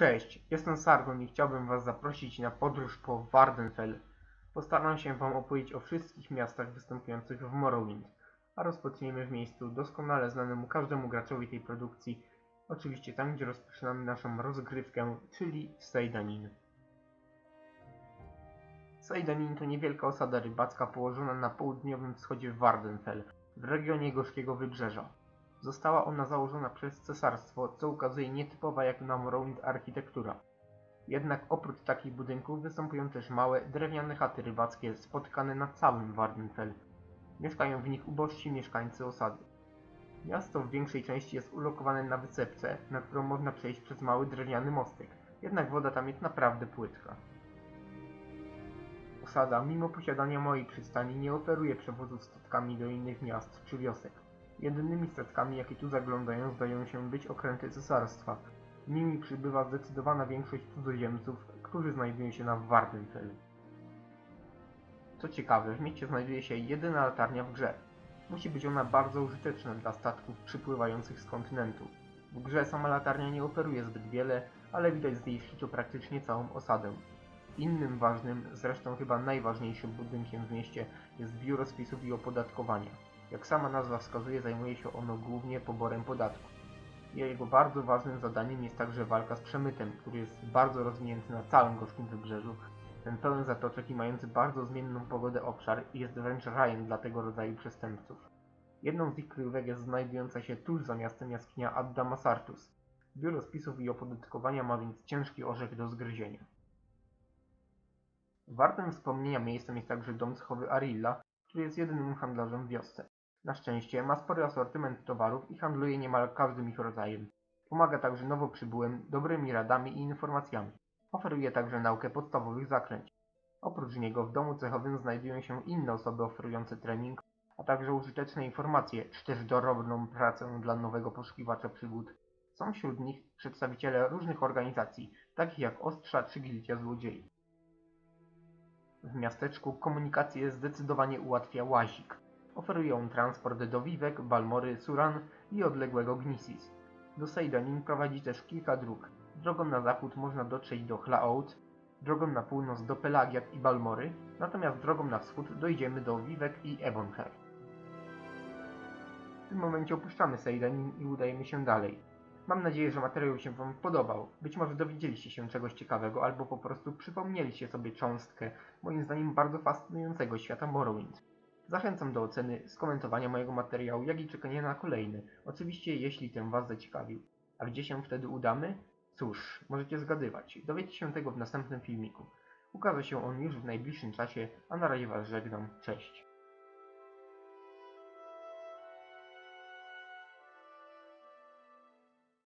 Cześć, jestem Sargon i chciałbym Was zaprosić na podróż po Wardenfell. Postaram się Wam opowiedzieć o wszystkich miastach występujących w Morrowind, a rozpoczniemy w miejscu doskonale znanemu każdemu graczowi tej produkcji, oczywiście tam, gdzie rozpoczynamy naszą rozgrywkę, czyli Seydanin. Seydanin to niewielka osada rybacka położona na południowym wschodzie Wardenfell, w regionie Gorzkiego Wybrzeża. Została ona założona przez cesarstwo, co ukazuje nietypowa jak na Morrowind architektura. Jednak oprócz takich budynków występują też małe, drewniane chaty rybackie spotykane na całym Wardenfell. Mieszkają w nich ubożsi mieszkańcy osady. Miasto w większej części jest ulokowane na wysepce, na którą można przejść przez mały drewniany mostek, jednak woda tam jest naprawdę płytka. Osada, mimo posiadania małej przystani, nie oferuje przewozu statkami do innych miast czy wiosek. Jedynymi statkami, jakie tu zaglądają, zdają się być okręty cesarstwa. Nimi przybywa zdecydowana większość cudzoziemców, którzy znajdują się na Wardenfell. Co ciekawe, w mieście znajduje się jedyna latarnia w grze. Musi być ona bardzo użyteczna dla statków przysływających z kontynentu. W grze sama latarnia nie oferuje zbyt wiele, ale widać z jej szczytu praktycznie całą osadę. Innym ważnym, zresztą chyba najważniejszym budynkiem w mieście jest biuro spisów i opodatkowania. Jak sama nazwa wskazuje, zajmuje się ono głównie poborem podatku. Jego bardzo ważnym zadaniem jest także walka z przemytem, który jest bardzo rozwinięty na całym Gorzkim Wybrzeżu. Ten pełen zatoczek i mający bardzo zmienną pogodę obszar jest wręcz rajem dla tego rodzaju przestępców. Jedną z ich kryjówek jest znajdująca się tuż za miastem jaskinia Adda Masartus. Biuro spisów i opodatkowania ma więc ciężki orzech do zgryzienia. Wartym wspomnienia miejscem jest także dom cechowy Arilla, który jest jedynym handlarzem w wiosce. Na szczęście ma spory asortyment towarów i handluje niemal każdym ich rodzajem. Pomaga także nowo przybyłym dobrymi radami i informacjami. Oferuje także naukę podstawowych zaklęć. Oprócz niego w domu cechowym znajdują się inne osoby oferujące trening, a także użyteczne informacje, czy też dorobną pracę dla nowego poszukiwacza przygód. Są wśród nich przedstawiciele różnych organizacji, takich jak Ostrza czy Gildia Złodziei. W miasteczku komunikację zdecydowanie ułatwia łazik. Oferuje on transport do Wiwek, Balmory, Suran i odległego Gnisis. Do Seydanin prowadzi też kilka dróg. Drogą na zachód można dotrzeć do Hlaout, drogą na północ do Pelagiat i Balmory, natomiast drogą na wschód dojdziemy do Wiwek i Ebonher. W tym momencie opuszczamy Seydanin i udajemy się dalej. Mam nadzieję, że materiał się Wam podobał. Być może dowiedzieliście się czegoś ciekawego, albo po prostu przypomnieliście sobie cząstkę, moim zdaniem bardzo fascynującego świata Morrowind. Zachęcam do oceny, skomentowania mojego materiału, jak i czekania na kolejny. Oczywiście, jeśli ten Was zaciekawił. A gdzie się wtedy udamy? Cóż, możecie zgadywać. Dowiecie się tego w następnym filmiku. Ukaże się on już w najbliższym czasie, a na razie Was żegnam. Cześć.